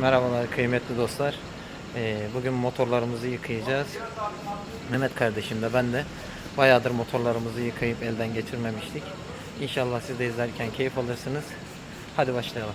Merhabalar kıymetli dostlar. Ee, bugün motorlarımızı yıkayacağız. Mehmet kardeşim de ben de bayağıdır motorlarımızı yıkayıp elden geçirmemiştik. İnşallah siz de izlerken keyif alırsınız. Hadi başlayalım.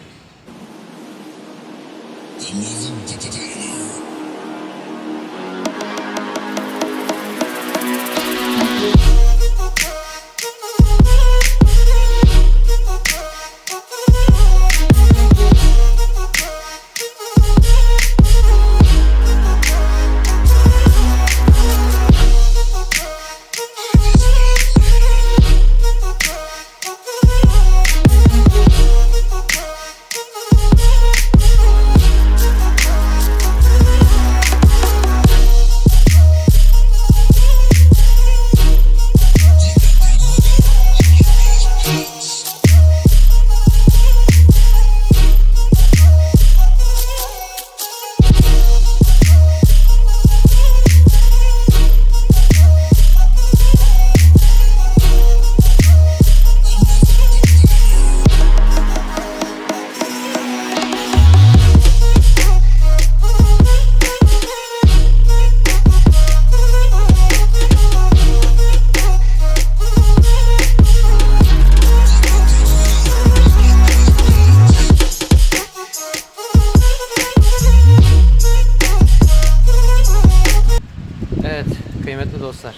Kıymetli dostlar.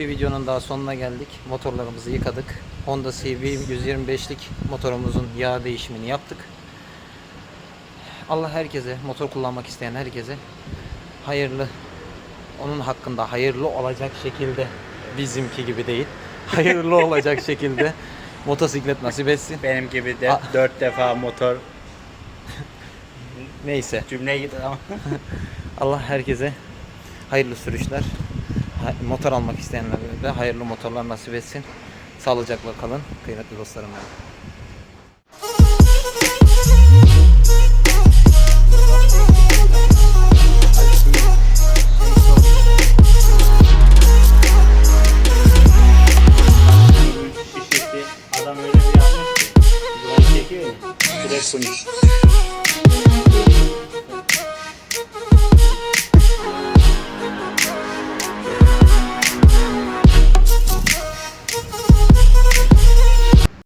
Bir videonun daha sonuna geldik. Motorlarımızı yıkadık. Honda CB 125'lik motorumuzun yağ değişimini yaptık. Allah herkese, motor kullanmak isteyen herkese hayırlı, onun hakkında hayırlı olacak şekilde bizimki gibi değil, hayırlı olacak şekilde motosiklet nasip etsin. Benim gibi de A- dört defa motor Neyse. cümleye gider ama. Allah herkese hayırlı sürüşler motor almak isteyenlere de hayırlı motorlar nasip etsin. Sağlıcakla kalın kıymetli dostlarım benim. Direkt.